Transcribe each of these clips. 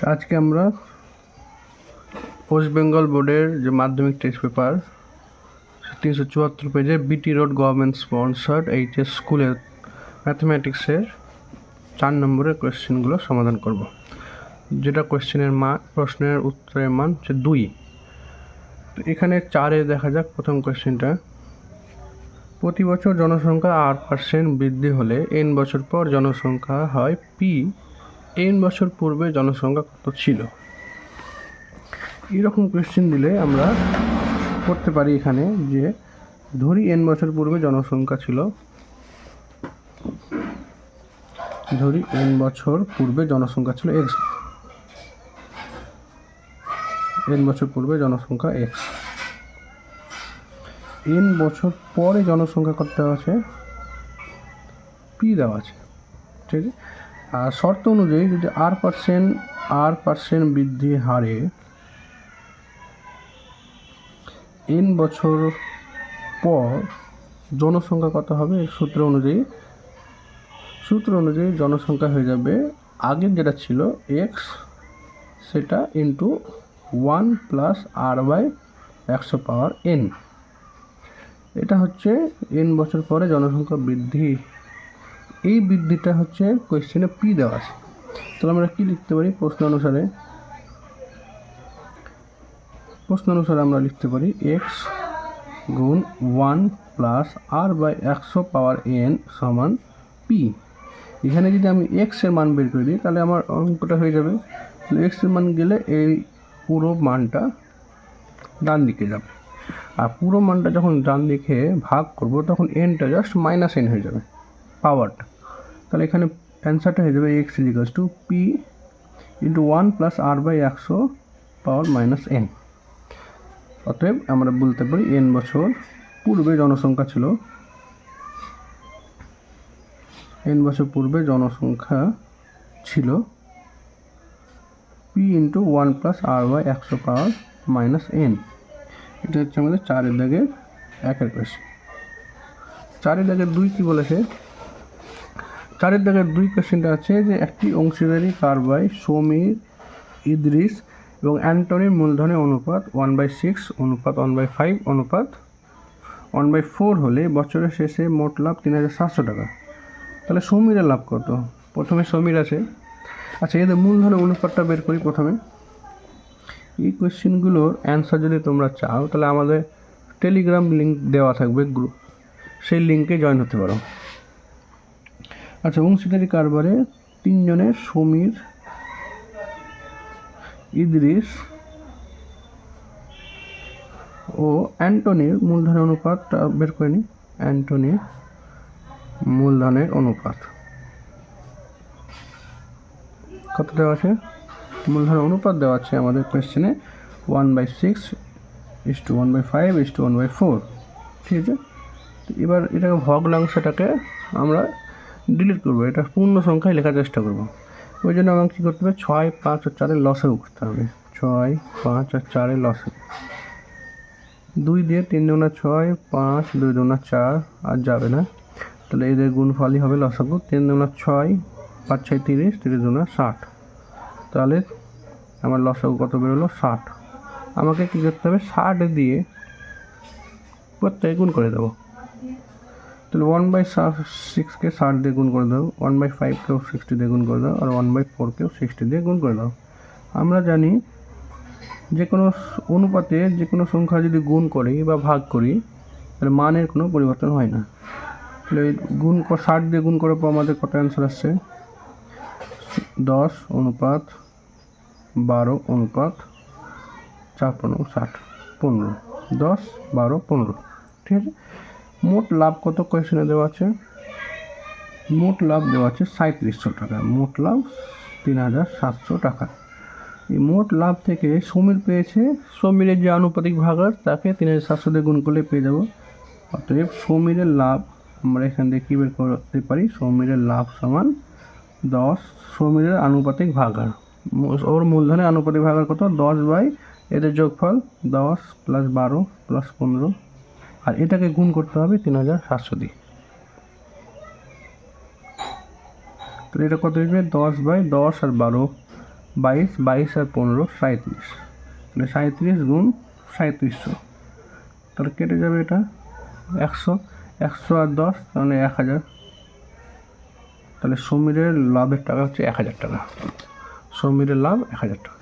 আজকে আমরা ওয়েস্ট বেঙ্গল বোর্ডের যে মাধ্যমিক টেস্ট পেপার তিনশো চুয়াত্তর পেজে BT road government sponsored HS স্কুলের ম্যাথমেটিক্সের চার নম্বরের কোয়েশ্চেনগুলো সমাধান করব। যেটা কোয়েশ্চেনের মান প্রশ্নের উত্তরের মান হচ্ছে দুই। এখানে চারে দেখা যাক প্রথম কোয়েশ্চেনটা প্রতি বছর জনসংখ্যা আট পার্সেন্ট বৃদ্ধি হলে এন বছর পর জনসংখ্যা হয় পি এন বছর পূর্বে জনসংখ্যা কত ছিল? এরকম কোয়েশ্চেন দিলে আমরা করতে পারি এখানে যে, ধরি এন বছর পূর্বে জনসংখ্যা ছিল, ধরি এন বছর পূর্বে জনসংখ্যা ছিল এক্স এন বছর পূর্বে জনসংখ্যা এক্স এন বছর পরে জনসংখ্যা কত দেওয়া আছে? পি দেওয়া আছে, ঠিক আছে? শর্ত অনুযায়ী যদি আর পার্সেন্ট আর পার্সেন্ট বৃদ্ধি হারে এন বছর পর জনসংখ্যা কত হবে? সূত্র অনুযায়ী সূত্র অনুযায়ী জনসংখ্যা হয়ে যাবে, আগের যেটা ছিল এক্স সেটা into one plus r by একশো পাওয়ার এন এটা হচ্ছে এন বছর পরে জনসংখ্যা বৃদ্ধি এই বৃদ্ধিটা হচ্ছে কোয়েশ্চেনে পি দেওয়া আছে। তাহলে আমরা কি লিখতে পারি? প্রশ্ন অনুসারে প্রশ্ন অনুসারে আমরা লিখতে পারি এক্স গুণ ওয়ান প্লাস আর বাই একশো পাওয়ার এন সমান পি এখানে যদি আমি এক্সের মান বের করে দিই, তাহলে আমার অঙ্কটা হয়ে যাবে। তাহলে এক্সের মান গেলে এই পুরো মানটা ডান দিকে যাবে। আর পুরো মানটা যখন ডান দিকে ভাগ করব, তখন এনটা জাস্ট মাইনাস এন হয়ে যাবে পাওয়ারটা তাহলে এখানে অ্যান্সারটা হয়ে যাবে x equals two p into one plus r by একশো পাওয়ার মাইনাস এন অতএব আমরা বলতে পারি এন বছর পূর্বে জনসংখ্যা ছিল। এন বছর পূর্বে জনসংখ্যা ছিল p into one plus r by একশো পাওয়ার মাইনাস এন এটা হচ্ছে আমাদের চারের দাগের একের কোয়েশ্চেন চারের দাগের দুই কী বলেছে? চারের দাগের দুই কোয়েশ্চেনটা আছে, যে একটি অংশীদারি কারবাই সমীর, ইদ্রিস এবং অ্যান্টনির মূলধনের অনুপাত ওয়ান বাই সিক্স অনুপাত ওয়ান বাই ফাইভ অনুপাত ওয়ান বাই ফোর হলে বছরের শেষে মোট লাভ তিন হাজার সাতশো টাকা। তাহলে সমীরের লাভ কত? প্রথমে সমীর আছে। আচ্ছা এদের মূলধনের অনুপাতটা বের করি প্রথমে। এই কোয়েশ্চেনগুলোর অ্যান্সার যদি তোমরা চাও, তাহলে আমাদের টেলিগ্রাম লিঙ্ক দেওয়া থাকবে গ্রুপ সেই লিঙ্কে জয়েন হতে পারো। আচ্ছা অংশীদারি কারবারে তিনজনের সমীর, ইদ্রিস ও অ্যান্টনির মূলধনের অনুপাতটা বের করে নিই অ্যান্টনির মূলধনের অনুপাত। কত দেওয়া আছে? মূলধনের অনুপাত দেওয়া আছে আমাদের কোয়েশ্চেনে one by six is to one by five is to one by four ঠিক আছে? এবার এটাকে ভগ্নাংশটাকে আমরা ডিলিট করব, এটা পূর্ণ সংখ্যায় লেখার চেষ্টা করব। ওই জন্য আমাকে কী করতে হবে? ছয়, পাঁচ আর চারের লসেও করতে হবে। ছয়, পাঁচ আর চারের লসে দুই দিয়ে তিন দুনা ছয়, পাঁচ, দুই দুনা চার, আর যাবে না। তাহলে এদের গুণফলই হবে লসাগু তিন দুনা ছয়, পাঁচ, ছয়, তিরিশ তিরিশ দুনা ষাট। তাহলে আমার লসাগু কত বেরোলো? ষাট। আমাকে কী করতে হবে? ষাট দিয়ে প্রত্যেকে গুণ করে দেবো। তাহলে ওয়ান বাই সিক্সকে ষাট দিয়ে গুণ করে দাও। ওয়ান বাই ফাইভকেও সিক্সটি দিয়ে গুণ করে দাও আর ওয়ান বাই ফোরকেও সিক্সটি দিয়ে গুণ করে দাও। আমরা জানি যে কোনো অনুপাতে যে কোনো সংখ্যা যদি গুণ করি বা ভাগ করি, তাহলে মানের কোনো পরিবর্তন হয় না। তাহলে গুণ ষাট দিয়ে গুণ করার পর আমাদের কত অ্যান্সার আসছে? দশ অনুপাত বারো অনুপাত চার পনেরো ষাট, পনেরো। দশ, বারো, পনেরো। ঠিক আছে? মোট লাভ কত কোয়েশনে দেওয়া আছে? মোট লাভ দেওয়া আছে সাঁত্রিশশো টাকা। মোট লাভ তিন হাজার সাতশো টাকা। এই মোট লাভ থেকে সমীর পেয়েছে, সমীরের যে আনুপাতিক ভাগার তাকে তিন হাজার সাতশো দিয়ে গুণ করলে পেয়ে যাব। অতএব সমীরের লাভ আমরা এখান থেকে কী বের করতে পারি? সমীরের লাভ সমান দশ, সমীরের আনুপাতিক ভাগার ওর মূলধনের আনুপাতিক ভাগার কত? দশ বাই এদের যোগফল দশ প্লাস বারো প্লাস পনেরো আর এটাকে গুণ করতে হবে তিন হাজার সাতশো দিয়ে। তাহলে এটা কত আসবে দশ বাই দশ আর বারো, বাইশ বাইশ আর পনেরো সাঁত্রিশ তাহলে সাঁত্রিশ গুণ সাঁত্রিশশো তাহলে কেটে যাবে এটা একশো। একশো আর দশ, তাহলে এক হাজার। তাহলে সমীরের লাভের টাকা হচ্ছে এক হাজার টাকা। সমীরের লাভ এক হাজার টাকা।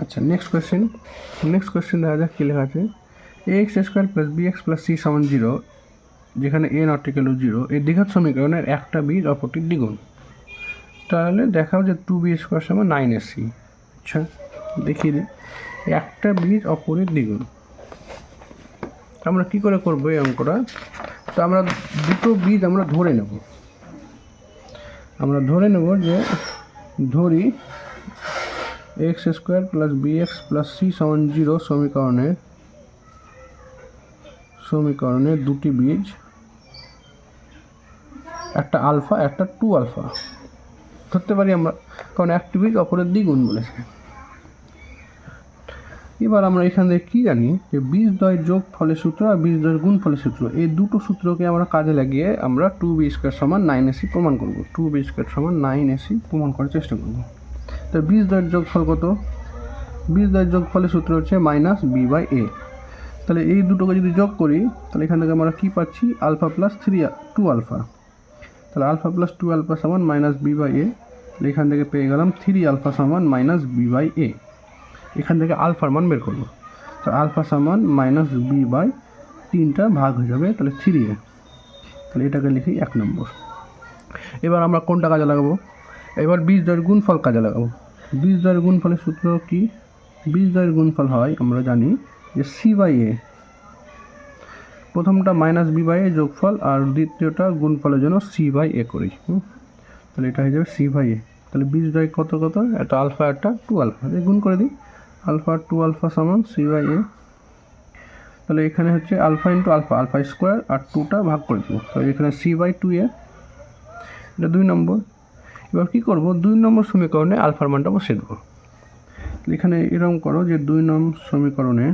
আচ্ছা নেক্সট কোয়েশ্চেন নেক্সট কোয়েশ্চেন দেখা যাক কী লেখা আছে। X square plus b x plus c সমান জিরো যেখানে এ নট ইকুয়াল জিরো এই দ্বিঘাত সমীকরণের একটা বীজ অপরটির দ্বিগুণ। তাহলে দেখাও যে টু বি স্কোয়ার সমান নাইন এসি আচ্ছা দেখিয়ে দিই। একটা বীজ অপরের দ্বিগুণ। আমরা কি করে করব এই অঙ্কটা? তো আমরা দুটো বীজ আমরা ধরে নেব। আমরা ধরে নেব যে ধরি X square plus B X plus C সমান জিরো সমীকরণের সমীকরণের দুটি বীজ, একটা আলফা, একটা টু আলফা। ধরতে পারি আমরা, কারণ একটি বীজ অপরের দ্বিগুণ বলেছে। এবার আমরা এখান থেকে কী জানি যে বীজ বীজদ্বয়ের যোগ ফলের সূত্র আর বীজদ্বয়ের গুণ ফলের সূত্র, এই দুটো সূত্রকে আমরা কাজে লাগিয়ে আমরা টু বি স্কোয়ার সমান নাইন এসি প্রমাণ করব। টু বি স্কোয়ার সমান নাইন এসি প্রমাণ করার চেষ্টা করব। তো বীজদ্বয়ের যোগফল কত? বীজদ্বয়ের যোগফলের সূত্র হচ্ছে মাইনাস বি বাই এ। তাহলে এই দুটোকে যদি যোগ করি, তাহলে এখান থেকে আমরা কী পাচ্ছি? Alpha plus three two alpha তাহলে আলফা প্লাস টু আলফা সমান মাইনাস বি বাই এ তাহলে এখান থেকে পেয়ে গেলাম থ্রি আলফা সমান মাইনাস বি বাই এ এখান থেকে আলফার মান বের করব। তো আলফা সমান মাইনাস বি বাই তিনটা ভাগ হয়ে যাবে, তাহলে থ্রি এ। তাহলে এটাকে লিখি এক নম্বর। এবার আমরা কোনটা কাজে লাগাবো? এবার বীজ দয়ের গুণফল কাজে লাগাবো। বীজ দয়ের গুণফলের সূত্র কি? বীজ দয়ের গুণফল হয়, আমরা জানি যে সি বাই এ। প্রথমটা মাইনাস বি বাই এ যোগফল আর দ্বিতীয়টা গুণফলের জন্য সি বাই এ করি তাহলে এটা হয়ে যাবে সি বাই এ। তাহলে বীজ দয় কত কত? একটা আলফা একটা, টু আলফা। এই গুণ করে দিই। আলফা, টু আলফা সমান সি বাই এ। তাহলে এখানে হচ্ছে alpha into alpha alpha square আর টুটা ভাগ করে দেবো। তাহলে এখানে সি বাই টু এ, এটা দুই নম্বর। এবার কী করব? দুই নম্বর সমীকরণে আলফার মানটা বসিয়ে দেবো। এখানে এরকম করো যে দুই নম্বর সমীকরণে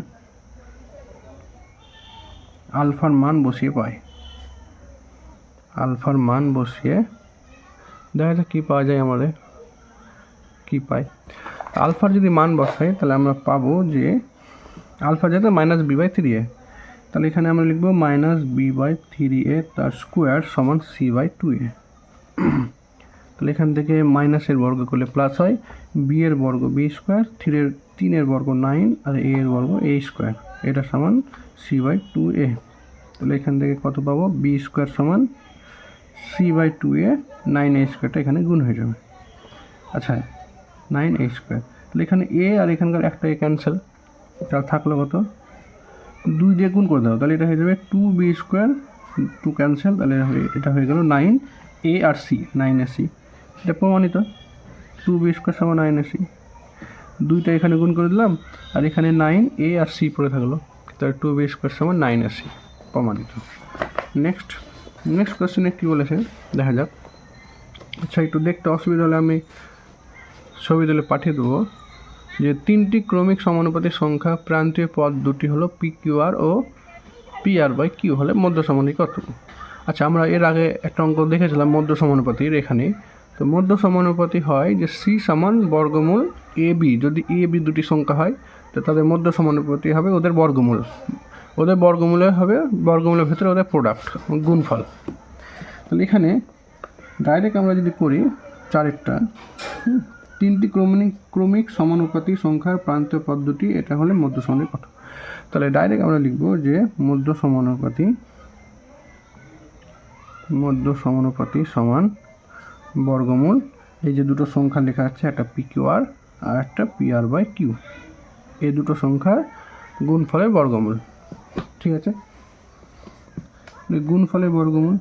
আলফার মান বসিয়ে পাই আলফার মান বসিয়ে, দেখা যাক কী পাওয়া যায় আমাদের, কী পাই। আলফার যদি মান বসাই, তাহলে আমরা পাবো যে আলফা যেতে minus B by three A, তাহলে এখানে আমরা লিখব minus B by three A তার স্কোয়ার সমান সি বাই টু এ। তাহলে এখান থেকে মাইনাসের বর্গ করলে প্লাস হয় বি এর বর্গ বি স্কোয়ার থ্রির তিনের বর্গ নাইন আর এ এর বর্গ এ স্কোয়ার এটা সমান সি বাই টু এ তাহলে এখান থেকে কত পাবো? বি স্কোয়ার সমান C by two A nine A স্কোয়ারটা এখানে গুণ হয়ে যাবে। আচ্ছা নাইন এ স্কোয়ার তাহলে এখানে এ আর এখানকার একটা এ ক্যান্সেল তাহলে থাকল কত? দুই দিয়ে গুণ করে দাও, তাহলে এটা হয়ে যাবে two B square two cancel তাহলে এটা হয়ে গেল নাইন এ আর সি নাইন এ সি এটা প্রমাণিত টু বি স্কোয়ার সমান নাইন এ সি দুইটা এখানে গুণ করে দিলাম, আর এখানে নাইন এ আর সি পড়ে থাকল। তাহলে টু বি স্কোয়ার সমান নাইন এ সি প্রমাণিত নেক্সট নেক্সট কোয়েশ্চেনে কী বলেছে? দেখা যাক। আচ্ছা একটু দেখতে অসুবিধা হলে আমি ছবি তুলে পাঠিয়ে দেবো যে তিনটি ক্রমিক সমানুপাতিক সংখ্যা প্রান্তীয় পদ দুটি হলো পি কিউ আর ও পি আর বাই কিউ হলে মধ্য সমানুপাতি কত আচ্ছা আমরা এর আগে একটা অঙ্ক দেখেছিলাম মধ্য সমানুপাতির এখানে। তো মধ্য সমানুপাতি হয় যে সি সমান বর্গমূল এ বি যদি এ বি দুটি সংখ্যা হয় তো তাদের মধ্য সমানুপাতি হবে ওদের বর্গমূল। ওদের বর্গমূলে হবে, বর্গমূলের ভেতরে ওদের প্রোডাক্ট গুণফল। তাহলে এখানে ডাইরেক্ট আমরা যদি করি চারেরটা তিনটি ক্রমিক ক্রমিক সমানুপাতি সংখ্যার প্রান্তীয় পদ্ধতি এটা হলে মধ্য সমানুপাতি তাহলে ডাইরেক্ট আমরা লিখব যে মধ্য সমানুপাতি মধ্য সমানুপাতি সমান বর্গমূল। এই যে দুটো সংখ্যা লেখা আছে, একটা পি কিউ আর আর একটা পি আর বাই কিউ এই দুটো সংখ্যার গুণফলের বর্গমূল। ঠিক আছে? গুণফলের বর্গমূল।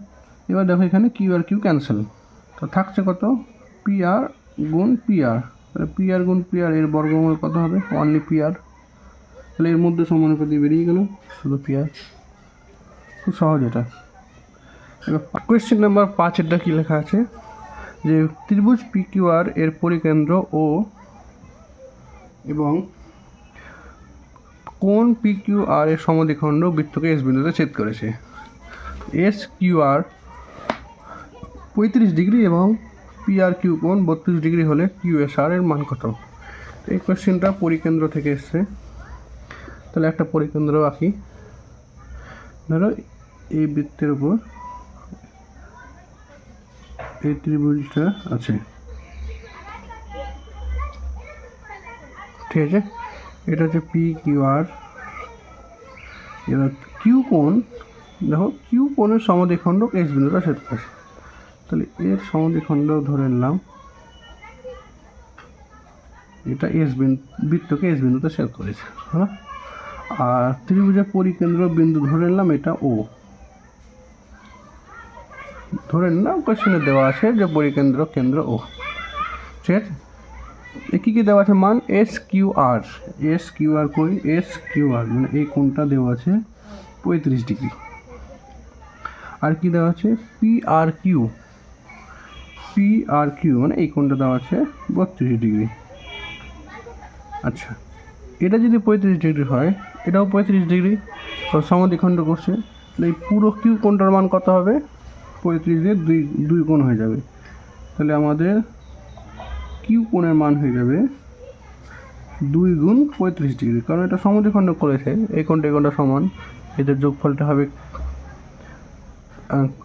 এবার দেখো এখানে কিউ আর কিউ ক্যান্সেল তো থাকছে কত? পি আর গুণ পি আর তাহলে পি আর গুণ পি আর এর বর্গমূল কত হবে? অনলি পি আর তাহলে এর মধ্যে সমানুপাতি বেরিয়ে গেল। শুধু পি আর খুব সহজ এটা। এবার কোয়েশ্চেন নাম্বার পাঁচেরটা কী লেখা আছে যে ত্রিভুজ পি কিউ আর এর পরিকেন্দ্র ও এবং কোন পি কিউ আর এর সমদ্বিখণ্ড বৃত্তকে এস বিন্দুতে ছেদ করেছে? এস কিউ আর পঁয়ত্রিশ ডিগ্রি এবং পি আর কিউ কোণ বত্রিশ ডিগ্রি হলে কিউ এস আর এর মান কত? এই কোয়েশ্চেনটা পরিকেন্দ্র থেকে এসছে। তাহলে একটা পরিকেন্দ্র আঁকি। ধরো এই বৃত্তের উপর এই ত্রিভুজটা আছে। ঠিক আছে? এটা হচ্ছে পি কিউ আর এবার কিউ কোণ, দেখো কিউ কোণের সমদ্বিখণ্ডক এস বিন্দুটা সেট করেছে তাহলে এর সমদ্বিখণ্ডক ধরে নিলাম। এটা এস বিন্দু বৃত্তকে এস বিন্দুতে সেট করেছে হ্যাঁ আর ত্রিভুজের পরিকেন্দ্র বিন্দু ধরে নিলাম, এটা ও ধরে নিলাম কোশ্চেনে দেওয়া আছে যে পরিকেন্দ্র কেন্দ্র ও ঠিক আছে? কী কী দেওয়া আছে? মান S Q R S Q R কই? এস কিউ আর মানে এই কোণটা দেওয়া আছে পঁয়ত্রিশ ডিগ্রি। আর কি দেওয়া আছে? P R Q P R Q মানে এই কোণটা দেওয়া আছে বত্রিশ ডিগ্রি। আচ্ছা এটা যদি পঁয়ত্রিশ ডিগ্রি হয়, এটাও পঁয়ত্রিশ ডিগ্রি। সমদ্বিখণ্ড করছে। তাহলে এই পুরো কিউ কোণটার মান কত হবে? পঁয়ত্রিশ দিয়ে দুই দুই কোণ হয়ে যাবে। তাহলে আমাদের কিউ কোণের মান হয়ে যাবে দুই গুণ পঁয়ত্রিশ ডিগ্রি। কারণ এটা সমদ্বিখণ্ড করেছে, এই কোণটা এই কোণটা সমান, এদের যোগফলটা হবে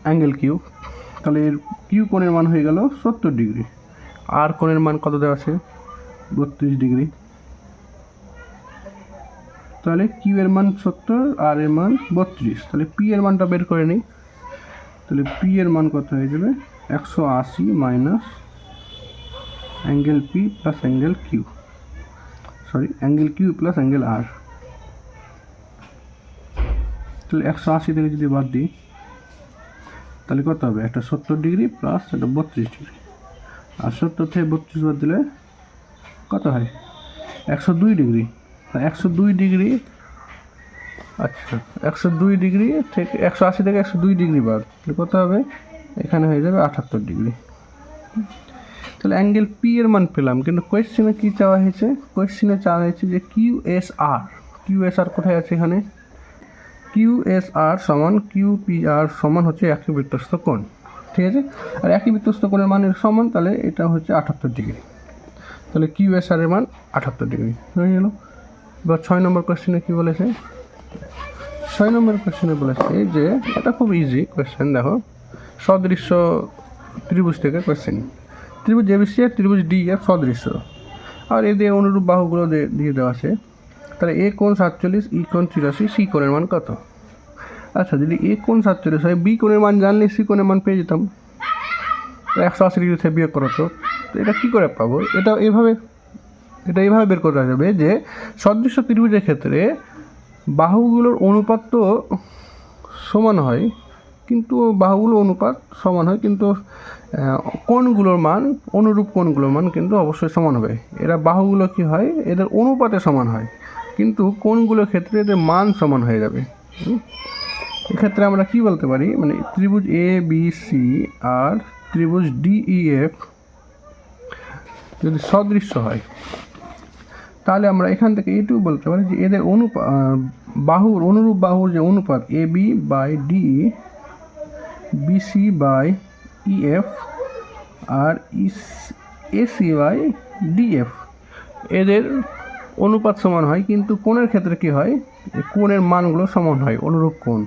অ্যাঙ্গেল কিউ। তাহলে এর কিউ কোণের মান হয়ে গেল সত্তর ডিগ্রি। আর কোণের মান কত দেওয়া আছে? বত্রিশ ডিগ্রি। তাহলে কিউ এর মান সত্তর, আর এর মান বত্রিশ। তাহলে পি এর মানটা বের করে নিই। তাহলে পি এর মান কত হয়ে যাবে? একশো আশি minus angle P plus angle Q sorry angle Q plus angle R তাহলে একশো আশি থেকে যদি বাদ দিই, তাহলে কত হবে? একটা সত্তর ডিগ্রি প্লাস একটা বত্রিশ ডিগ্রি। আর সত্তর থেকে বত্রিশ বাদ দিলে কত হয়? একশো দুই ডিগ্রি। একশো দুই ডিগ্রি আচ্ছা একশো দুই ডিগ্রি থেকে, একশো আশি থেকে একশো দুই ডিগ্রি বাদ, তাহলে কত হবে? এখানে হয়ে যাবে আটাত্তর ডিগ্রি। তাহলে অ্যাঙ্গেল পি এর মান পেলাম, কিন্তু কোয়েশ্চেনে কী চাওয়া হয়েছে? কোয়েশ্চেনে চাওয়া হয়েছে যে Q S R Q S R কোথায় আছে এখানে? কিউ এস আর সমান কিউ পি আর সমান হচ্ছে একই বৃত্তস্থ কোণ, ঠিক আছে? আর একই বৃত্তস্থ কোণের মানের সমান, তাহলে এটা হচ্ছে আটাত্তর ডিগ্রি। তাহলে কিউ এস আর এর মান আটাত্তর ডিগ্রি, হয়ে গেল। এবার ছয় নম্বর কোয়েশ্চেনে কী বলেছে? ছয় নম্বর কোয়েশ্চেনে বলেছে যে, এটা খুব ইজি কোয়েশ্চেন দেখো। সদৃশ্য ত্রিভুজ থেকে কোয়েশ্চেন ত্রিভুজ এবিসি আর ত্রিভুজ ডি এর সদৃশ্য। আর এদের অনুরূপ বাহুগুলো দিয়ে দেওয়া আছে। তাহলে এ কোণ সাতচল্লিশ ই কোণ চুরাশি সি কোণের মান কত? আচ্ছা যদি এ কোণ সাতচল্লিশ হয় বি কোণের মান জানলে সি কোণের মান পেয়ে যেতাম। একশো আশি ডিগ্রি বিয়োগ করো তো এটা কী করে পাবো? এটা এভাবে, এটা এইভাবে বের করা যাবে যে, সদৃশ্য ত্রিভুজের ক্ষেত্রে বাহুগুলোর অনুপাত তো সমান হয়। কিন্তু বাহুগুলো অনুপাত সমান হয় কিন্তু কোণগুলোর মান অনুরূপ কোণগুলোর মান কিন্তু অবশ্যই সমান হবে। এরা বাহুগুলো কি হয়? এদের অনুপাতে সমান হয় কিন্তু কোণগুলোর ক্ষেত্রে এদের মান সমান হয়ে যাবে? এক্ষেত্রে আমরা কি বলতে পারি? মানে ত্রিভুজ এ বি সি আর ত্রিভুজ ডি ই এফ যদি সদৃশ্য হয় তাহলে আমরা এখান থেকে এইটুকু বলতে পারি যে এদের অনুপা আহ, বাহুর অনুরূপ বাহুর যে অনুপাত A B by D BC by EF R AC by DF এদের অনুপাত সমান হয়, কিন্তু কোণের ক্ষেত্রে কি হয়? কোণের মানগুলো সমান হয়, অনুরূপ কোণ।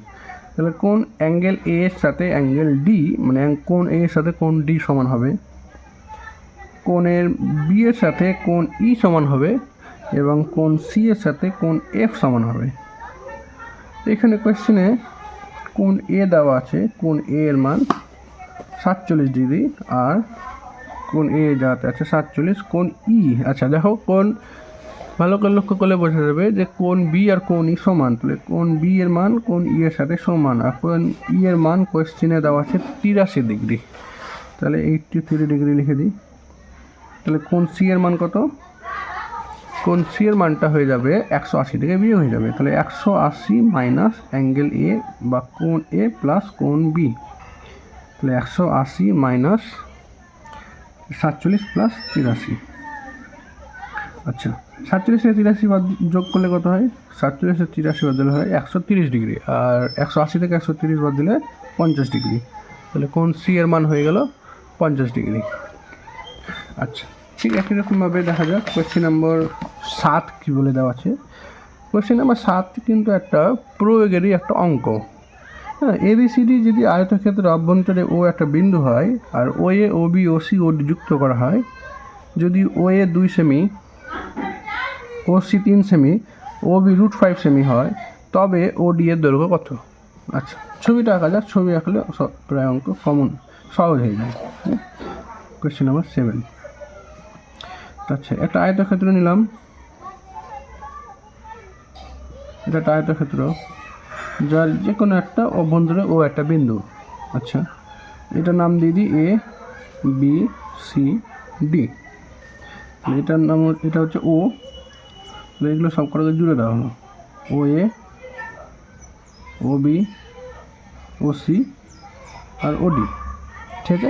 তাহলে কোণ অ্যাঙ্গেল এ এর সাথে অ্যাঙ্গেল ডি মানে কোণ এ এর সাথে কোণ ডি সমান হবে। কোণের বি এর সাথে কোণ ই সমান হবে এবং কোণ সি এর সাথে কোণ এফ সমান হবে। এখানে কোয়েশ্চেনে কোণ এ দেওয়া আছে, কোন এ এর মান সাতচল্লিশ ডিগ্রি, আর কোন এ যাতে আছে সাতচল্লিশ, কোন ই আচ্ছা দেখো কোন, ভালো করে লক্ষ্য করলে বোঝা যাবে যে কোন বি আর কোন ই সমান, তাহলে কোণ বি এর মান, কোন ই এর সাথে সমান, আর কোন ই এর মান কোয়েশ্চেনে দেওয়া আছে তিরাশি ডিগ্রি। তাহলে এইটটি থ্রি ডিগ্রি লিখে দিই। তাহলে কোন সি এর মান কত? কোণ সি এর মানটা হয়ে যাবে? একশো আশি থেকে বিয়ে হয়ে যাবে। তাহলে একশো আশি মাইনাস অ্যাঙ্গেল এ বা কোণ এ প্লাস কোণ বি তাহলে একশো আশি মাইনাস সাতচল্লিশ প্লাস তিরাশি। আচ্ছা সাতচল্লিশ থেকে তিরাশি বাদ যোগ করলে কত হয়? সাতচল্লিশ থেকে তিরাশি বাদ দিলে হয় একশো তিরিশ ডিগ্রি আর একশো আশি থেকে একশো তিরিশ বাদ দিলে পঞ্চাশ ডিগ্রি তাহলে কোন সি এর মান হয়ে গেল পঞ্চাশ ডিগ্রি আচ্ছা ঠিক একই রকমভাবে দেখা যাক। কোয়েশ্চেন নম্বর সাত কী বলে দেওয়া আছে? কোয়েশ্চেন নাম্বার সাত কিন্তু একটা প্রয়োগেরই একটা অঙ্ক। হ্যাঁ এবিসিডি যদি আয়তক্ষেত্রের অভ্যন্তরে ও একটা বিন্দু হয় আর ও A O B O C ও যুক্ত করা হয়, যদি ও এ দুই সেমি ও সি তিন সেমি ও বি রুট ফাইভ সেমি হয়, তবে ও ডি এর দৈর্ঘ্য কত? আচ্ছা ছবিটা আঁকা যাক। ছবি আঁকলে প্রায় অঙ্ক কমন সহজ হয়ে যায়। কোয়েশ্চেন নাম্বার সেভেন আচ্ছা একটা আয়তক্ষেত্র নিলাম। এটা একটা আয়তক্ষেত্র, যার যে কোনো একটা অভ্যন্তরে ও একটা বিন্দু। আচ্ছা এটার নাম দিয়ে দিই এ বি সি ডি এটার নাম এটা হচ্ছে ও এগুলো সব কটাকে জুড়ে দেওয়া হলো। O A O B O C R O D ঠিক আছে?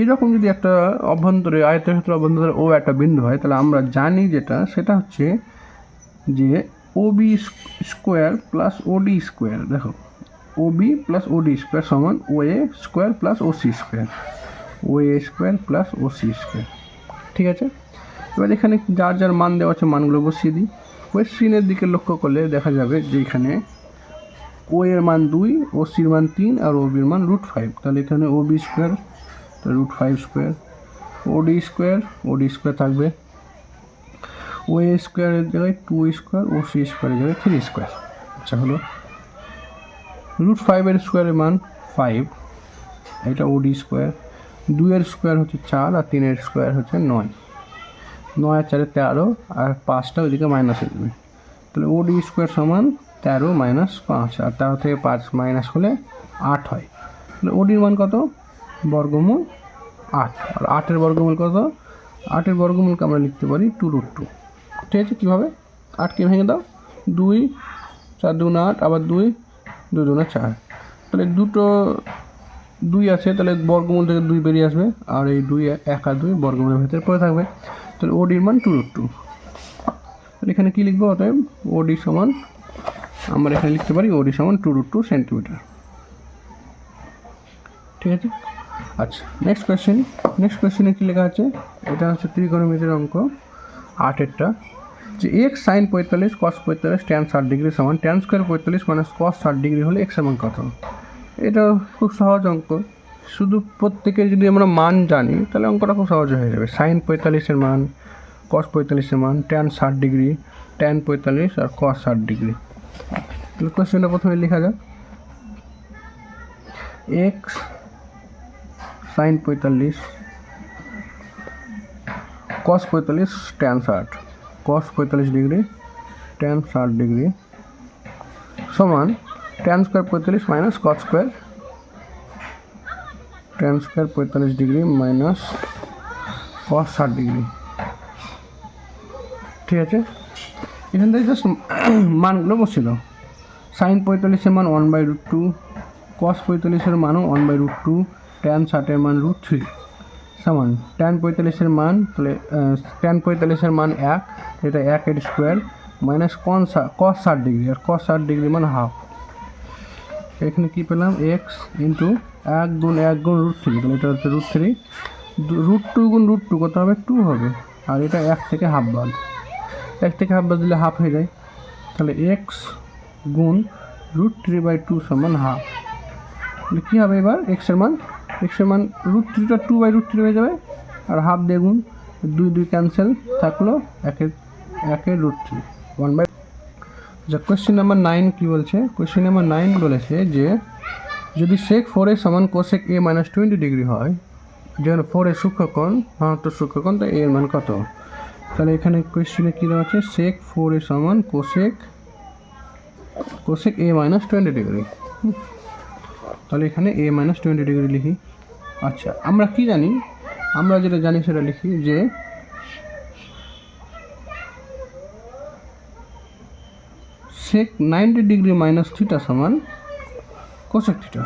এইরকম যদি একটা অভ্যন্তরে, আয়তক্ষেত্র অভ্যন্তরে ও একটা বিন্দু হয়, তাহলে আমরা জানি যেটা, সেটা হচ্ছে যে O B square plus O D square দেখো O B plus O D square সমান O A square plus O C square O A square plus O C square ঠিক আছে? এবার এখানে যার যার মান দেওয়া আছে, মানগুলো বসিয়ে দিই। কোয়েশ্চিনের দিকে লক্ষ্য করলে দেখা যাবে যে এখানে ও এর মান দুই ও সির মান তিন, আর ও বির মান রুট ফাইভ তাহলে এখানে O B square root five square O D square O D square থাকবে ও এ স্কোয়ারের জায়গায় টু স্কোয়ার ও সি স্কোয়ারের জায়গায় থ্রি স্কোয়ার আচ্ছা হলো রুট ফাইভের স্কোয়ারের মান ফাইভ এটা ও ডি স্কোয়ার দুইয়ের স্কোয়ার হচ্ছে চার আর তিনের স্কোয়ার হচ্ছে নয়। নয় আর চারে তেরো আর পাঁচটা ওইদিকে মাইনাস যাবে। তাহলে ও ডি স্কোয়ার সমান তেরো মাইনাস পাঁচ, আর তেরো থেকে পাঁচ মাইনাস হলে আট হয়। তাহলে ওডির মান কত? বর্গমূল আট। আর আটের বর্গমূল কত? আটের বর্গমূলকে আমরা লিখতে পারি টু রুট টু ঠিক আছে? কীভাবে? আটকে ভেঙে দাও। দুই, চার দুগুণ আট, আবার দুই দুই দুগুণা চার। তাহলে দুটো দুই আছে, তাহলে বর্গমূল থেকে দুই বেরিয়ে আসবে। আর এই দুই, এক আর দুই বর্গমূলের ভেতরে পড়ে থাকবে। তাহলে ওডির মান টু রুট টু তাহলে এখানে কী লিখব? অতএব ওডি সমান, আমরা এখানে লিখতে পারি ওডি সমান টু রুট টু সেন্টিমিটার ঠিক আছে? আচ্ছা নেক্সট কোয়েশ্চেন নেক্সট কোয়েশ্চেনে কী লেখা আছে? এটা হচ্ছে ত্রিকোণমিতির অঙ্ক আটেরটা যে এক্স সাইন পঁয়তাল্লিশ কস পঁয়তাল্লিশ ট্যান ষাট ডিগ্রি সমান ট্যান স্কোয়ার পঁয়তাল্লিশ মানে কস ষাট ডিগ্রি হলে এক্স সমান কত? এটা খুব সহজ অঙ্ক। শুধু প্রত্যেকের যদি আমরা মান জানি, তাহলে অঙ্কটা খুব সহজ হয়ে যাবে। সাইন পঁয়তাল্লিশের মান কস পঁয়তাল্লিশের মান ট্যান ষাট ডিগ্রি ট্যান পঁয়তাল্লিশ আর কস ষাট ডিগ্রি। তাহলে কোয়েশ্চেনটা প্রথমে লেখা যাক। এক্স সাইন পঁয়তাল্লিশ কস পঁয়তাল্লিশ ট্যান ষাট কস পঁয়তাল্লিশ ডিগ্রি ট্যান ষাট ডিগ্রি সমান ট্যান স্কোয়ার পঁয়তাল্লিশ minus cos square tan square পঁয়তাল্লিশ ডিগ্রি মাইনাস কস ষাট ডিগ্রি। ঠিক আছে? এখান থেকে জাস্ট মানগুলো বসছিল সাইন পঁয়তাল্লিশের মান one by root two cos পঁয়তাল্লিশের মানও one by root two tan ষাটের মান রুট থ্রি সমান ট্যান পঁয়তাল্লিশের মান, তাহলে ট্যান পঁয়তাল্লিশের মান এক, এটা এক এর স্কোয়ার মাইনাস কন কস ষাট ডিগ্রি আর কস ষাট ডিগ্রি মানে হাফ এখানে কী পেলাম? এক্স ইন্টু এক গুণ এক গুণ রুট থ্রি তাহলে এটা হচ্ছে রুট থ্রি রুট টু গুণ রুট টু কত হবে? টু হবে। আর এটা এক থেকে হাফ বাদ। এক থেকে হাফ বাদ দিলে হাফ হয়ে যায়। তাহলে এক্স গুণ রুট থ্রি বাই টু সমান হাফ তাহলে কী হবে এবার? এক্সের মান এক্সের মান রুট থ্রিটা টু বাই রুট থ্রি হয়ে যাবে, আর হাফ গুণ দুই দুই ক্যান্সেল থাকল, একের একের রুট থ্রি ওয়ান বাই আচ্ছা কোয়েশ্চেন নাম্বার নাইন কী বলছে? কোয়েশ্চেন নাম্বার নাইন বলেছে যে, যদি সেক ফোর এ সমান cosec A minus twenty degree হয় যেখানে ফোর এ সূক্ষ্মকোণ তো সূক্ষ্মকোণ তো এর মান কত? তাহলে এখানে কোয়েশ্চেনে কী দেওয়া আছে? সেক ফোর এ সমান cosec cosec A minus twenty degree তাহলে এখানে এ মাইনাস টোয়েন্টি ডিগ্রি লিখি। আচ্ছা আমরা কি জানি? আমরা যেটা জানি সেটা লিখি যে sec ninety degree minus theta সমান কোসেক থিটা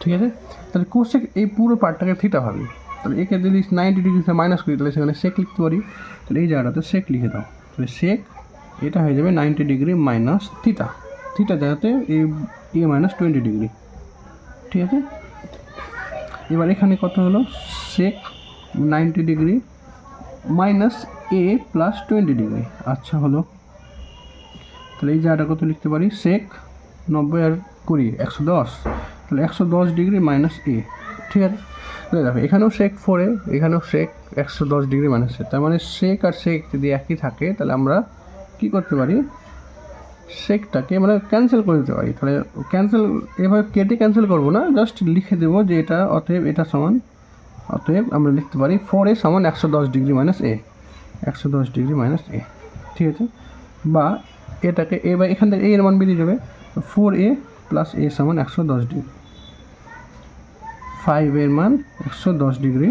ঠিক আছে? তাহলে কোসেক এই পুরো পার্টটাকে থিটা ভাবি। তাহলে একে যদি নাইনটি ডিগ্রি মাইনাস করি, তাহলে সেখানে সেক লিখতে পারি। তাহলে এই জায়গাটাতে সেক লিখে দাও। তাহলে সেক এটা হয়ে যাবে ninety degree minus theta theta জায়গাতে A A minus twenty degree ঠিক আছে? এবার এখানে কত হলো? Sec ninety degree minus A plus twenty degree আচ্ছা হলো। তাহলে এই জায়গাটা কত লিখতে পারি? সেক নব্বই আর কুড়ি, একশো দশ। তাহলে একশো দশ ডিগ্রি মাইনাস এ ঠিক আছে? তাহলে দেখো, এখানেও সেক ফোরে এখানেও সেক একশো দশ ডিগ্রি মাইনাস এ তার মানে সেক আর সেক যদি একই থাকে, তাহলে আমরা কী করতে পারি? সেকটাকে মানে ক্যান্সেল করে দিতে পারি। তাহলে ক্যান্সেল এভাবে কেটে ক্যান্সেল করব না জাস্ট লিখে দেবো যে এটা অতএব এটা সমান, অতএব আমরা লিখতে পারি ফোর এ সমান একশো দশ ডিগ্রি মাইনাস এ একশো দশ ডিগ্রি মাইনাস এ ঠিক আছে? বা এটাকে এ বা এখান থেকে এ এর মান বেরিয়ে যাবে ফোর এ প্লাস এ সমান একশো দশ ডিগ্রি। ফাইভ এর মান একশো দশ ডিগ্রি,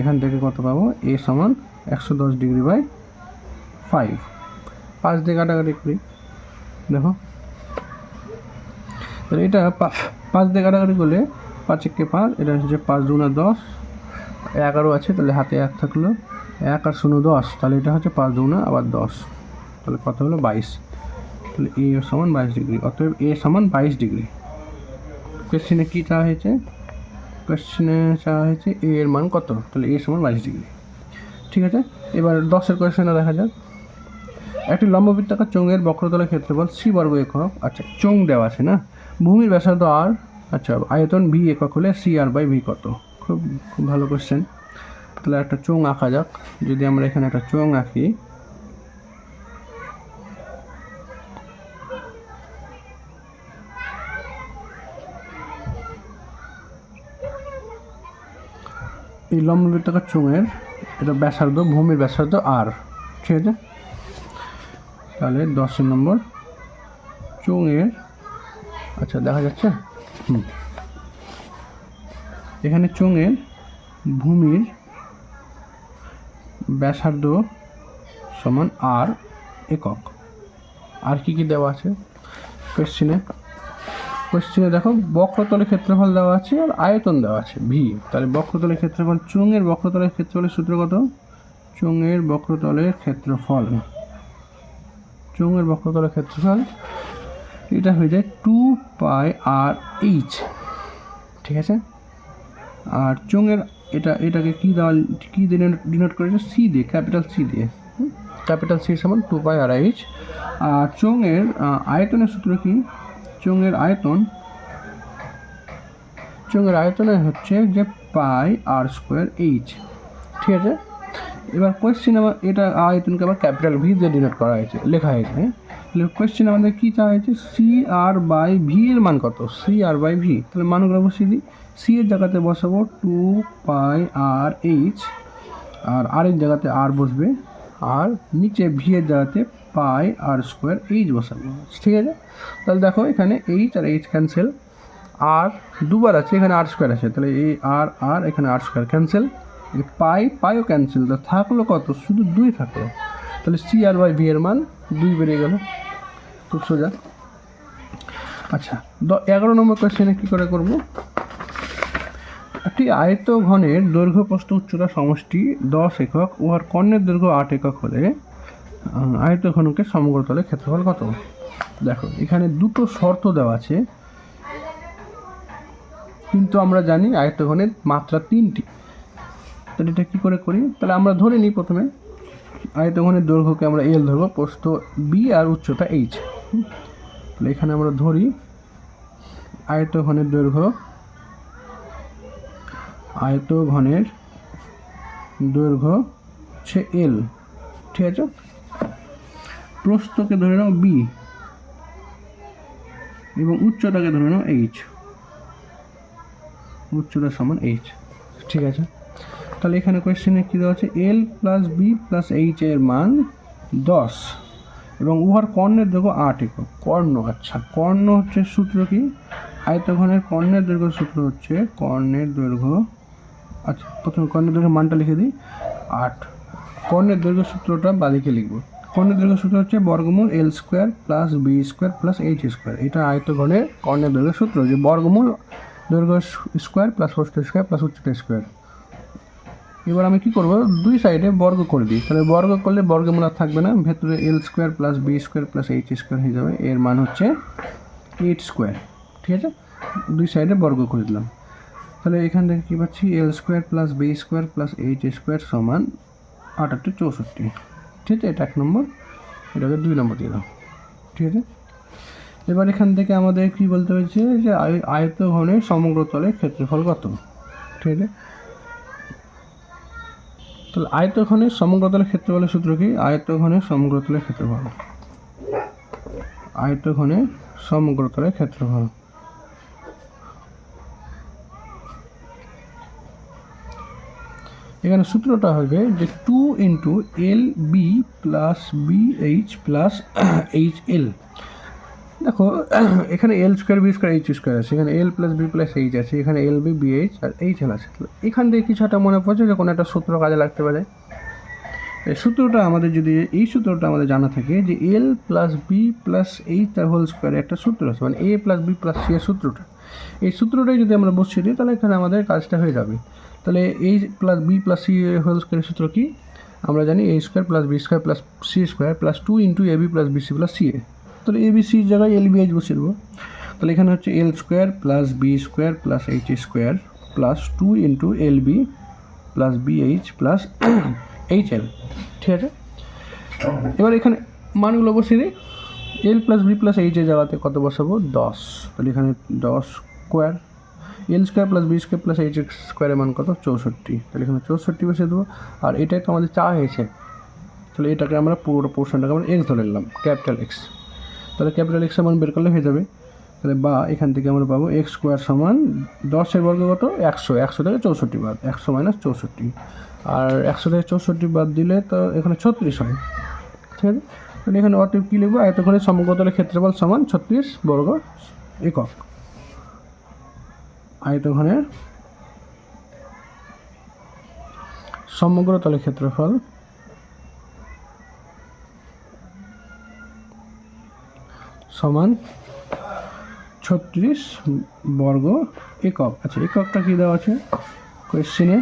এখান থেকে কত পাবো? এ সমান একশো দশ ডিগ্রি বাই ফাইভ পাঁচ দিয়ে কাটাকাটি করি। দেখো। তাহলে এটা পাঁচ দিয়ে কাটাকাটি করলে পাঁচ একে পাঁচ, এটা হচ্ছে পাঁচ দুনা দশ। এগারো আছে, তাহলে হাতে এক থাকল। এক আর শূন্য দশ, তাহলে এটা হচ্ছে পাঁচ দুনা আবার দশ। তাহলে কত হলো? বাইশ। তাহলে এ সমান বাইশ ডিগ্রি, অতএব এ সমান বাইশ ডিগ্রি। কোয়েশ্চেনে কী চাওয়া হয়েছে? কোয়েশ্চেনে চাওয়া হয়েছে এ এর মান কত? তাহলে এ সমান বাইশ ডিগ্রি। ঠিক আছে? এবার দশের কোয়েশ্চেনে দেখা যাক। একটি লম্ববৃত্তাকার চোঙের বক্রতলের ক্ষেত্রফল সি বর্গ একক। আচ্ছা চোঙ দেওয়া আছে না? ভূমির ব্যাসার্ধ আর আচ্ছা আয়তন ভি একক হলে সি আর বাই ভি কত? খুব খুব ভালো কোশ্চেন তাহলে একটা চোঙ আঁকা যাক। যদি আমরা এখানে একটা চোঙ আঁকি, এই লম্ববৃত্তাকার চোঙের এটা ব্যাসার্ধ, ভূমির ব্যাসার্ধ আর ঠিক আছে? তাহলে দশ নম্বর চোঙের আচ্ছা দেখা যাচ্ছে? হুম। এখানে চোঙের ভূমির ব্যাসার্ধ সমান আর একক। আর কি কি দেওয়া আছে? কোয়েশ্চেনে কোয়েশ্চেনে দেখো, বক্রতলের ক্ষেত্রফল দেওয়া আছে আর আয়তন দেওয়া আছে ভি তাহলে বক্রতলের ক্ষেত্রফল, চোঙের বক্রতলের ক্ষেত্রফলের সূত্র কত? চোঙের বক্রতলের ক্ষেত্রফল। চোঙের বক্রতলের ক্ষেত্রফল, এটা হয়ে যায় টু পাই আর এইচ ঠিক আছে? আর চোঙের এটা, এটাকে কী দেওয়া কী ডিনোট করেছে? সি দিয়ে ক্যাপিটাল সি দিয়ে ক্যাপিটাল সি সমান টু পাই আর এইচ আর চোঙের আয়তনের সূত্র কি? চোঙের আয়তন, চোঙের আয়তনের হচ্ছে যে পাই আর স্কোয়ার এইচ ঠিক আছে? এবার কোয়েশ্চেন আমার এটা আয়তনকে আবার ক্যাপিটাল ভি দিয়ে ডিনোট করা হয়েছে, লেখা হয়েছে হ্যাঁ? তাহলে কোয়েশ্চেন আমাদের কী চাওয়া হয়েছে? সি আর বাই ভি এর মান কত? সি আর বাই ভি তাহলে মানগুলো বসিয়ে দিই। সি এর জায়গাতে বসাবো টু পাই আর এইচ আর আর এর জায়গাতে আর বসবে, আর নিচে ভি এর জায়গাতে পাই আর স্কোয়ার এইচ বসাবো, ঠিক আছে? তাহলে দেখো এখানে H R H cancel R দুবার আছে, এখানে আর স্কোয়ার আছে, তাহলে এই আর আর এখানে আর স্কোয়ার ক্যান্সেল পাই, পাইও ক্যান্সেল তো থাকল কত? শুধু দুই থাকল। তাহলে সি আর বাই ভি এর মান দুই বেরিয়ে গেল। খুব সোজা। আচ্ছা দ, এগারো নম্বর কোয়েশ্চেনে কী করে করব? একটি আয়ত ঘনের দৈর্ঘ্য প্রস্থ উচ্চতা সমষ্টি দশ একক, উহার কর্ণের দৈর্ঘ্য আট একক হলে আয়ত ঘনকে সমগ্রতলে ক্ষেত্রফল কত? দেখো, এখানে দুটো শর্ত দেওয়া আছে। কিন্তু আমরা জানি আয়তঘনের মাত্রা তিনটি। তাহলে এটা কী করে করি? তাহলে আমরা ধরে নিই প্রথমে, আয়তঘনের দৈর্ঘ্যকে আমরা এল ধরবো, প্রস্থ বি আর উচ্চতা এইচ তাহলে এখানে আমরা ধরি আয়তঘনের দৈর্ঘ্য আয়তঘনের দৈর্ঘ্য হচ্ছে এল ঠিক আছে? প্রস্থকে ধরে নাও বি এবং উচ্চতাকে ধরে নাও এইচ উচ্চতা সমান এইচ ঠিক আছে? তাহলে এখানে কোয়েশ্চেনে কী দেওয়া আছে? L plus B plus H এর মান দশ। এবং উহার কর্ণের দৈর্ঘ্য আট একক। কর্ণ আচ্ছা কর্ণ হচ্ছে সূত্র কি? আয়তঘনের কর্ণের দৈর্ঘ্য সূত্র হচ্ছে কর্ণের দৈর্ঘ্য আচ্ছা প্রথমে কর্ণের দৈর্ঘ্য মানটা লিখে দিই। আট। কর্ণের দৈর্ঘ্য সূত্রটা বাদিকে লিখব। কর্ণের দৈর্ঘ্য সূত্র হচ্ছে বর্গমূল L square plus B square plus H square এটা আয়তঘনের কর্ণের দৈর্ঘ্য সূত্র, যে বর্গমূল দৈর্ঘ্য স্কোয়ার প্লাস প্রস্থ স্কোয়ার প্লাস উচ্চতা স্কোয়ার এবার আমি কি করব? দুই সাইডে বর্গ করে দিই। তাহলে বর্গ করলে বর্গমূল থাকবে না। ভেতরে L square plus B square plus H square হয়ে যাবে। এর মান হচ্ছে এইট স্কোয়ার ঠিক আছে? দুই সাইডে বর্গ করে দিলাম। তাহলে এখান থেকে কী পাচ্ছি? L square plus B square plus H square সমান আটাত্তর চৌষট্টি। ঠিক আছে? এটা এক নম্বর। এটাকে দুই নম্বর দিয়ে দাও। ঠিক আছে? এবার এখান থেকে আমাদের কি বলতে হয়েছে? যে আয়- আয়তঘনের সমগ্র তলের ক্ষেত্রফল কত? ঠিক আছে? তাহলে আয়তঘনের সমগ্র তলের ক্ষেত্রফলের সূত্র কি? আয়তঘনের সমগ্র তলের ক্ষেত্রফল। আয়তঘনের সমগ্র তলের ক্ষেত্রফল। এখানে সূত্রটা হবে যে two into L B plus B H plus H L দেখো, এখানে L square B square H square আছে। এখানে L plus B plus H আছে, এখানে এল বি বি এইচ আর এইচ এল আছে। এখান থেকে কিছু একটা মনে পড়ছে যে কোনো একটা সূত্র কাজে লাগতে পারে। এই সূত্রটা আমাদের যদি, এই সূত্রটা আমাদের জানা থাকে যে L plus B plus H তার হোল স্কোয়ারে একটা সূত্র আছে মানে A plus B plus C এর সূত্রটা। এই সূত্রটাই যদি আমরা বসিয়ে দিই, তাহলে এখানে আমাদের কাজটা হয়ে যাবে। তাহলে এই plus B plus C whole স্কোয়ারের সূত্র কি? আমরা জানি A square plus B square plus C square plus two into A B plus B C plus C A তাহলে এ বি সির জায়গায় এল বি এইচ বসিয়ে দেবো। তাহলে এখানে হচ্ছে L square plus B square plus H square plus two into L B plus B H plus H L ঠিক আছে? এবার এখানে মানগুলো বসিয়ে দিই। এল প্লাস বি প্লাস এইচের জায়গাতে কত বসাবো? দশ। তাহলে এখানে দশ square L square plus B square plus H X স্কোয়ারের মান কত? চৌষট্টি। তাহলে এখানে চৌষট্টি বসে দেবো। আর এটাই তো আমাদের চা হয়েছে। তাহলে এটাকে আমরা পুরো পোর্শনটাকে আমরা এক্স ধরে নিলাম ক্যাপিটাল এক্স তাহলে ক্যাপিটাল এক্সের মান বের করলে হয়ে যাবে। তাহলে বা এখান থেকে আমরা পাবো এক্স স্কোয়ার সমান দশের বর্গ কত? একশো। একশো থেকে চৌষট্টি বাদ। একশো মাইনাস চৌষট্টি। আর একশো থেকে চৌষট্টি বাদ দিলে তো এখানে ছত্রিশ হয়। ঠিক আছে? তাহলে এখানে অতএব কী লিখব? এতক্ষণে সমগ্রতলের ক্ষেত্রফল সমান ছত্রিশ বর্গ একক। আয়তঘনের সমগ্র তলের ক্ষেত্রফল সমান ছত্রিশ বর্গ একক। আচ্ছা এককটা কী দেওয়া আছে? কোয়েশ্চেনে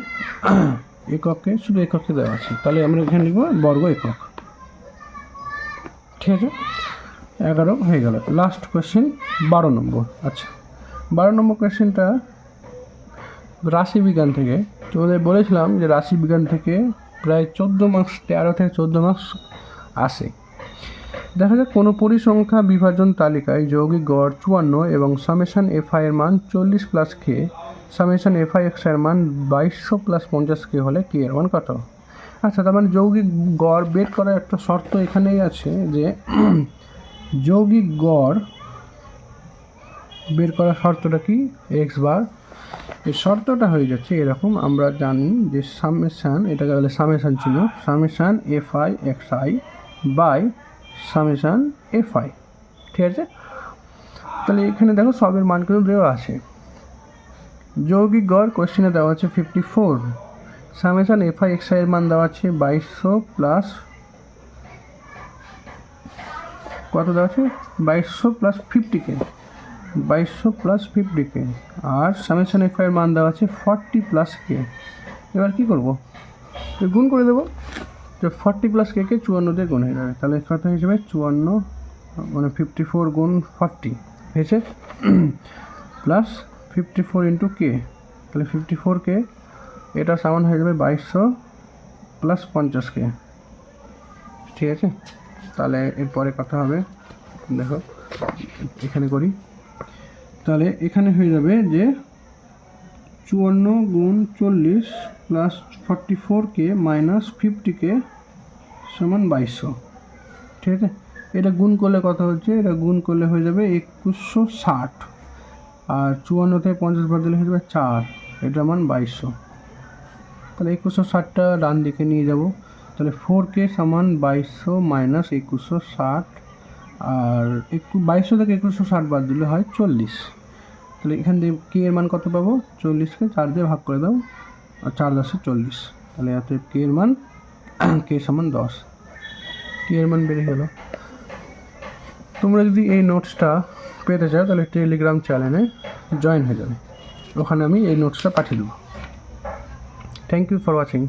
এককে শুধু এককে দেওয়া আছে। তাহলে আমরা এখানে লিখব বর্গ একক। ঠিক আছে? এগারো হয়ে গেল। লাস্ট কোয়েশ্চেন বারো নম্বর। আচ্ছা বারো নম্বর কোয়েশ্চেনটা রাশিবিজ্ঞান থেকে। তোমাদের বলেছিলাম যে রাশিবিজ্ঞান থেকে প্রায় চোদ্দ মার্কস তেরো থেকে চোদ্দ মার্কস আসে। দেখা যাক কোনো পরিসংখ্যা বিভাজন তালিকায় যৌগিক গড় চুয়ান্ন এবং সামেশান এফআই এর মান চল্লিশ প্লাস কে, সামেশান এফআই এক্সের মান বাইশশো প্লাস পঞ্চাশ কে হলে কে এর মান কত? আচ্ছা তার মানে যৌগিক গড় বের করার একটা শর্ত এখানেই আছে যে যৌগিক গড় বের করার শর্তটা কি? এক্স বার এই শর্তটা হয়ে যাচ্ছে এরকম, আমরা জানি যে সামেশান, এটাকে বলে সামেশান ছিল summation F I X I by summation F I ঠিক আছে? তাহলে এখানে দেখো সবের মান কিন্তু দেওয়া আছে। যৌগিক গড় কোশ্চেনে দেওয়া আছে fifty four summation F I X I এর মান দেওয়া আছে বাইশশো প্লাস কত দেওয়া আছে? বাইশশো প্লাস ফিফটি কে বাইশশো প্লাস ফিফটি কে আর সামেশান এফ আইয়ের মান দেওয়া আছে ফর্টি প্লাস কে এবার কী করব? গুণ করে দেবো। তো ফর্টি প্লাস কে কে চুয়ান্ন দিয়ে গুণ হয়ে যাবে। তাহলে কত হিসেবে চুয়ান্ন মানে ফিফটি ফোর গুণ ফর্টি হয়েছে। Plus fifty four into K তাহলে ফিফটি ফোর কে, এটা সমান হয়ে যাবে বাইশশো প্লাস পঞ্চাশ কে। ঠিক আছে? তাহলে এরপরে কথা হবে। দেখো, এখানে করি। তাহলে এখানে হয়ে যাবে যে চুয়ান্ন গুণ চল্লিশ plus forty four K minus fifty K সমান বাইশশো। ঠিক আছে? এটা গুণ করলে কত হচ্ছে? এটা গুণ করলে হয়ে যাবে একুশশো ষাট। আর চুয়ান্ন থেকে পঞ্চাশ বার দিলে হয়ে যাবে চার। এটা মান বাইশশো। তাহলে একুশশো ষাটটা ডান দিকে নিয়ে যাব। তাহলে ফোর কে সমান বাইশশো মাইনাস একুশশো ষাট। আর একু বাইশশো থেকে একুশশো ষাট বাদ দিলে হয় চল্লিশ। তাহলে এখান থেকে কে এর মান কত পাবো? চল্লিশকে চার দিয়ে ভাগ করে দাও। আর চার দশে চল্লিশ। তাহলে এত কে এর মান কে সমান দশ কে এর মান বেড়ে গেল তোমরা যদি এই নোটসটা পেতে চাও, তাহলে টেলিগ্রাম চ্যানেলে জয়েন হয়ে যাবে। ওখানে আমি এই নোটসটা পাঠিয়ে দেবো। Thank you for watching